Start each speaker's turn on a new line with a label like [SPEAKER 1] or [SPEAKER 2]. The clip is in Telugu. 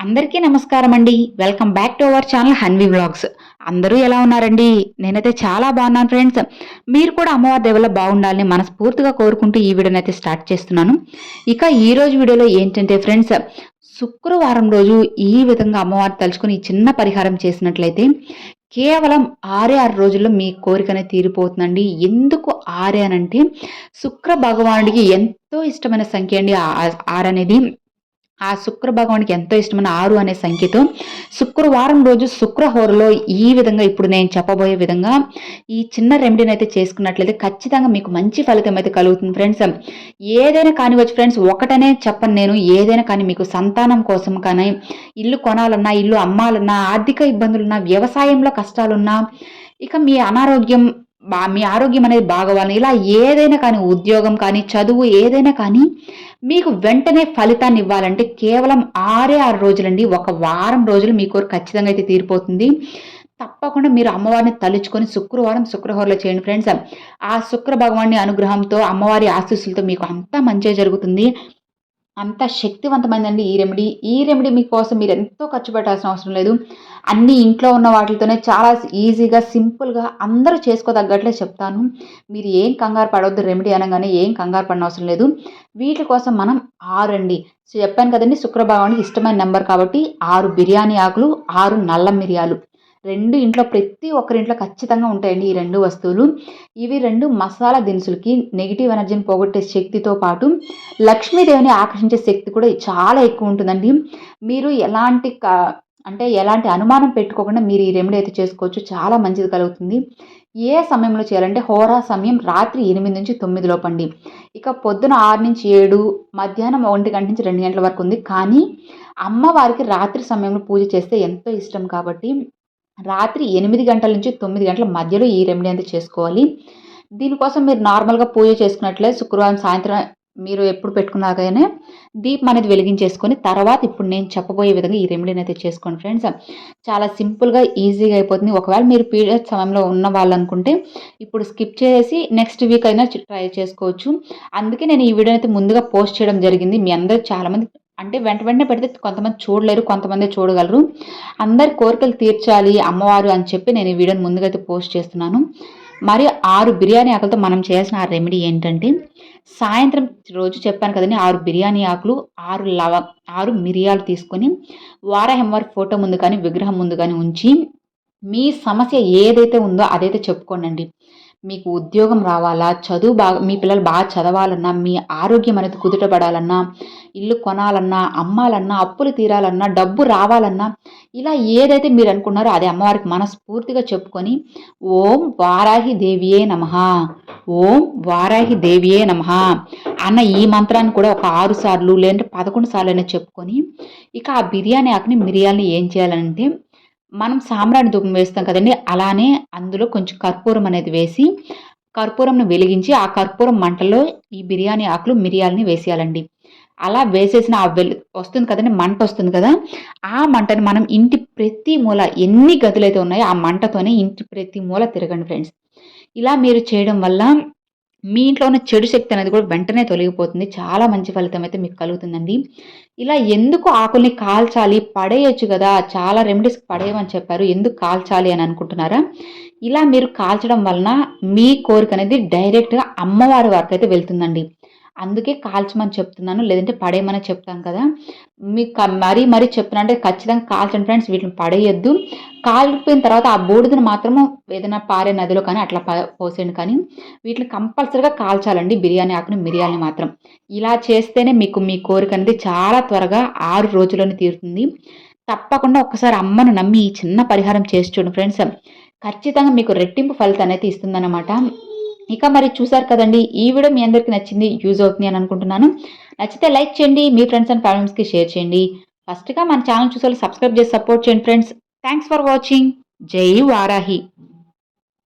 [SPEAKER 1] అందరికీ నమస్కారం అండి. Welcome back to our channel Hanvi vlogs అందరూ ఎలా ఉన్నారండి? నేనైతే చాలా బాగున్నాను ఫ్రెండ్స్ మీరు కూడా అమ్మవారి దేవుల బాగుండాలని మనస్ఫూర్తిగా కోరుకుంటూ ఈ వీడియోని అయితే స్టార్ట్ చేస్తున్నాను. ఇక ఈ రోజు వీడియోలో ఏంటంటే ఫ్రెండ్స్ శుక్రవారం రోజు ఈ విధంగా అమ్మవారు తలుచుకుని చిన్న పరిహారం చేసినట్లయితే కేవలం ఆరే ఆరు రోజుల్లో మీ కోరికనే తీరిపోతుందండి. ఎందుకు ఆరే అనంటే శుక్ర భగవానుడికి ఎంతో ఇష్టమైన సంఖ్య అండి ఆ- ఆరు అనేది. ఆ శుక్ర భగవానికి ఎంతో ఇష్టమైన ఆరు అనే సంఖ్యతో శుక్రవారం రోజు శుక్రహోరలో ఈ విధంగా ఇప్పుడు నేను చెప్పబోయే విధంగా ఈ చిన్న రెమెడీని అయితే చేసుకున్నట్లయితే ఖచ్చితంగా మీకు మంచి ఫలితం అయితే కలుగుతుంది ఫ్రెండ్స్ ఏదైనా కానివచ్చు ఫ్రెండ్స్ ఒకటనే చెప్పను నేను. ఏదైనా కానీ మీకు సంతానం కోసం కానీ ఇల్లు కొనాలన్నా ఇల్లు అమ్మాలన్నా ఆర్థిక ఇబ్బందులున్నా వ్యవసాయంలో కష్టాలున్నా ఇక మీ అనారోగ్యం మీ ఆరోగ్యం అనేది బాగోవాలని ఇలా ఏదైనా కానీ ఉద్యోగం కానీ చదువు ఏదైనా కానీ మీకు వెంటనే ఫలితాన్ని ఇవ్వాలంటే కేవలం ఆరే ఆరు రోజులండి. ఒక వారం రోజులు మీ కోరిక ఖచ్చితంగా అయితే తీరిపోతుంది. తప్పకుండా మీరు అమ్మవారిని తలుచుకొని శుక్రవారం శుక్రహోరలో చేయండి ఫ్రెండ్స్. ఆ శుక్ర భగవాన్ని అనుగ్రహంతో అమ్మవారి ఆశీస్సులతో మీకు అంతా మంచిగా జరుగుతుంది. అంత శక్తివంతమైందండి ఈ రెమెడీ ఈ రెమెడీ మీకోసం మీరు ఎంతో ఖర్చు పెట్టాల్సిన అవసరం లేదు. అన్ని ఇంట్లో ఉన్న వాటితోనే చాలా ఈజీగా సింపుల్గా అందరూ చేసుకోదగ్గట్లే చెప్తాను. మీరు ఏం కంగారు పడవద్దు రెమెడీ అనగానే ఏం కంగారు పడిన అవసరం లేదు. వీటి కోసం మనం ఆరు అండి సో చెప్పాను కదండి శుక్రభావానికి ఇష్టమైన నెంబర్ కాబట్టి ఆరు బిర్యానీ ఆకులు ఆరు నల్ల మిరియాలు. రెండు ఇంట్లో ప్రతి ఒక్కరింట్లో ఖచ్చితంగా ఉంటాయండి ఈ రెండు వస్తువులు. ఇవి రెండు మసాలా దినుసులకి నెగిటివ్ ఎనర్జీని పోగొట్టే శక్తితో పాటు లక్ష్మీదేవిని ఆకర్షించే శక్తి కూడా చాలా ఎక్కువ ఉంటుందండి. మీరు ఎలాంటి క- అంటే ఎలాంటి అనుమానం పెట్టుకోకుండా మీరు ఈ రెమెడీ అయితే చేసుకోవచ్చు. చాలా మంచిది కలుగుతుంది. ఏ సమయంలో చేయాలంటే హోరా సమయం రాత్రి ఎనిమిది నుంచి తొమ్మిది లోపండి. ఇక పొద్దున ఆరు నుంచి ఏడు మధ్యాహ్నం ఒంటి గంట నుంచి రెండు గంటల వరకు ఉంది. కానీ అమ్మవారికి రాత్రి సమయంలో పూజ చేస్తే ఎంతో ఇష్టం కాబట్టి రాత్రి ఎనిమిది గంటల నుంచి తొమ్మిది గంటల మధ్యలో ఈ రెమెడీ అనేది చేసుకోవాలి. దీనికోసం మీరు నార్మల్గా పూజ చేసుకున్నట్లే శుక్రవారం సాయంత్రం మీరు ఎప్పుడు పెట్టుకున్నాకనే దీపం అనేది వెలిగించేసుకొని తర్వాత ఇప్పుడు నేను చెప్పబోయే విధంగా ఈ రెమెడీని అయితే చేసుకోండి ఫ్రెండ్స్ చాలా సింపుల్గా ఈజీగా అయిపోతుంది. ఒకవేళ మీరు పీరియడ్ సమయంలో ఉన్న వాళ్ళు అనుకుంటే ఇప్పుడు స్కిప్ చేసి నెక్స్ట్ వీక్ అయినా ట్రై చేసుకోవచ్చు. అందుకే నేను ఈ వీడియో అయితే ముందుగా పోస్ట్ చేయడం జరిగింది. మీ అందరూ చాలామంది అంటే వెంట వెంటనే పెడితే కొంతమంది చూడలేరు కొంతమంది చూడగలరు. అందరి కోరికలు తీర్చాలి అమ్మవారు అని చెప్పి నేను ఈ వీడియోని ముందుగా అయితే పోస్ట్ చేస్తున్నాను. మరి ఆరు బిర్యానీ ఆకులతో మనం చేయాల్సిన ఆ రెమెడీ ఏంటంటే సాయంత్రం రోజు చెప్పాను కదండి ఆరు బిర్యానీ ఆకులు ఆరు లవ ఆరు మిరియాలు తీసుకొని వారాహంవారి ఫోటో ముందు కానీ విగ్రహం ముందు కానీ ఉంచి మీ సమస్య ఏదైతే ఉందో అదైతే చెప్పుకోండి మీకు ఉద్యోగం రావాలా చదువు బాగా మీ పిల్లలు బాగా చదవాలన్నా మీ ఆరోగ్యం అనేది కుదుటపడాలన్నా ఇల్లు కొనాలన్నా అమ్మాలన్నా అప్పులు తీరాలన్నా డబ్బు రావాలన్నా ఇలా ఏదైతే మీరు అనుకున్నారో అది అమ్మవారికి మనస్ఫూర్తిగా చెప్పుకొని ఓం వారాహి దేవియే నమ. ఓం వారాహి దేవియే నమ. అన్న ఈ మంత్రాన్ని కూడా ఒక ఆరు సార్లు లేదంటే పదకొండు సార్లు అయినా చెప్పుకొని ఇక ఆ బిర్యానీ ఆకుని మిరియాలని ఏం చేయాలంటే మనం సాంబ్రాణి ధూపం వేస్తాం కదండి. అలానే అందులో కొంచెం కర్పూరం అనేది వేసి కర్పూరంను వెలిగించి ఆ కర్పూరం మంటలో ఈ బిర్యానీ ఆకులు మిరియాలని వేసేయాలండి. అలా వేసేసిన ఆ వెల్ వస్తుంది కదండి మంట వస్తుంది కదా. ఆ మంటని మనం ఇంటి ప్రతి మూల ఎన్ని గదులైతే ఉన్నాయో ఆ మంటతోనే ఇంటి ప్రతి మూల తిరగండి ఫ్రెండ్స్. ఇలా మీరు చేయడం వల్ల మీ ఇంట్లో ఉన్న చెడు శక్తి అనేది కూడా వెంటనే తొలగిపోతుంది. చాలా మంచి ఫలితం అయితే మీకు కలుగుతుందండి. ఇలా ఎందుకు ఆకుల్ని కాల్చాలి? పడేయొచ్చు కదా చాలా రెమెడీస్ పడేయమని చెప్పారు. ఎందుకు కాల్చాలి అని అనుకుంటున్నారా? ఇలా మీరు కాల్చడం వలన మీ కోరిక అనేది డైరెక్ట్గా అమ్మవారి వరకు అయితే వెళ్తుందండి. అందుకే కాల్చమని చెప్తున్నాను లేదంటే పడేయమని చెప్తాను కదా. మీకు మరీ మరీ చెప్తున్నా అంటే ఖచ్చితంగా కాల్చండి ఫ్రెండ్స్ వీటిని పడేయొద్దు. కాలిపోయిన తర్వాత ఆ బూడిదను మాత్రము ఏదైనా పారే నదిలో కానీ అట్లా ప- పోసేయండి కానీ వీటిని కంపల్సరీగా కాల్చాలండి బిర్యానీ ఆకుని మిరియాలని మాత్రం. ఇలా చేస్తేనే మీకు మీ కోరిక అనేది చాలా త్వరగా ఆరు రోజుల్లోనే తీరుతుంది. తప్పకుండా ఒక్కసారి అమ్మను నమ్మి ఈ చిన్న పరిహారం చేసి చూడండి ఫ్రెండ్స్. ఖచ్చితంగా మీకు రెట్టింపు ఫలితం అనేది ఇస్తుందన్నమాట. ఇక మరి చూసారు కదండి ఈ వీడియో మీ అందరికీ నచ్చింది యూజ్ అవుతుంది అని అనుకుంటున్నాను. నచ్చితే లైక్ చేయండి మీ ఫ్రెండ్స్ అండ్ ఫ్యామిలీస్కి షేర్ చేయండి. ఫస్ట్గా మన ఛానల్ చూసే సబ్స్క్రైబ్ చేసి సపోర్ట్ చేయండి ఫ్రెండ్స్ థ్యాంక్స్ ఫర్ వాచింగ్ జై వారాహి.